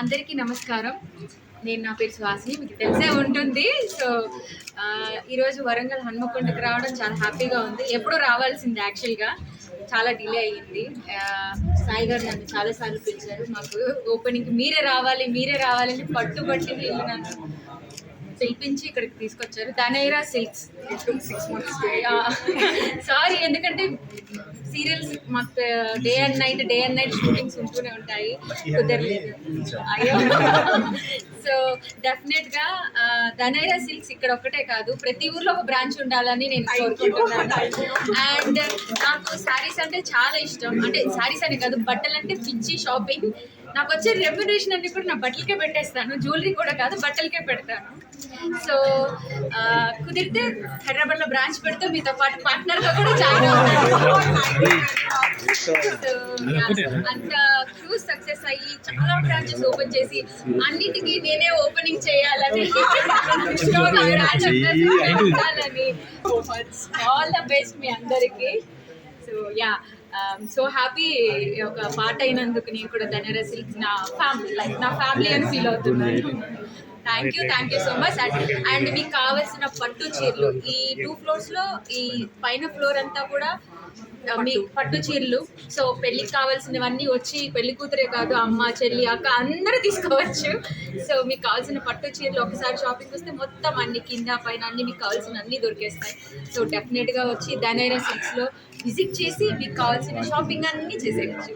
అందరికీ నమస్కారం. నేను నా పేరు సుహాసిని మీకు తెలిసే ఉంటుంది. సో ఈరోజు వరంగల్ హన్మకొండకి రావడం చాలా హ్యాపీగా ఉంది. ఎప్పుడూ రావాల్సింది యాక్చువల్గా. చాలా డిలే అయ్యింది. సాయి గారు నన్ను చాలాసార్లు పిలిచారు. మాకు ఓపెనింగ్కి మీరే రావాలి మీరే రావాలని పట్టుబట్టి వీళ్ళు నన్ను పిలిపించి ఇక్కడికి తీసుకొచ్చారు. ధనైరా సిల్క్స్. సారీ ఎందుకంటే సీరియల్స్ మాకు day and night day and night shootings ఉంటూనే ఉంటాయి. కుదరలేదు. అయ్యో. సో డెఫినెట్గా ధనైరా సిల్క్స్ ఇక్కడ ఒక్కటే కాదు ప్రతి ఊర్లో ఒక బ్రాంచ్ ఉండాలని నేను కోరుకుంటున్నాను. అండ్ నాకు శారీస్ అంటే చాలా ఇష్టం. అంటే శారీస్ అనే కాదు బట్టలు అంటే పిచ్చి షాపింగ్. నాకు వచ్చే రెమ్యునేషన్ అన్ని కూడా నా బట్టలకే పెట్టేస్తాను. జ్యువెలరీ కూడా కాదు బట్టలకే పెడతాను. సో కుదిరితే హైదరాబాద్లో బ్రాంచ్ పెడితే మీతో పాటు పార్ట్నర్గా కూడా జాయిన్ అవుతాను. అంత క్రూజ్ సక్సెస్ అయ్యి చాలా బ్రాంచెస్ ఓపెన్ చేసి అన్నిటికీ నేనే ఓపెనింగ్ చేయాలని ఆల్ ద బెస్ట్ మీ అందరికి. So ya Um, so happy ఒక పాట అయినందుకు నేను కూడా ధనరా సిల్క్స్ నా ఫ్యామిలీ లైక్ నా ఫ్యామిలీ అని ఫీల్ అవుతున్నాను. Thank you thank you so much and and మీకు కావాల్సిన పట్టు చీరలు ఈ టూ ఫ్లోర్స్లో ఈ పైన ఫ్లోర్ అంతా కూడా మీ పట్టు. చీరలు. సో పెళ్ళికి కావాల్సినవన్నీ వచ్చి పెళ్ళి కూతురే కాదు అమ్మ చెల్లి అక్క అందరూ తీసుకోవచ్చు. సో మీకు కావాల్సిన పట్టు చీరలు ఒకసారి షాపింగ్ వస్తే మొత్తం అన్ని కింద పైన అన్ని మీకు కావాల్సిన అన్ని దొరికేస్తాయి సో డెఫినెట్గా వచ్చి ధనైరా సిల్క్స్లో విజిట్ చేసి మీకు కావాల్సిన షాపింగ్ అన్నీ చేసేయచ్చు.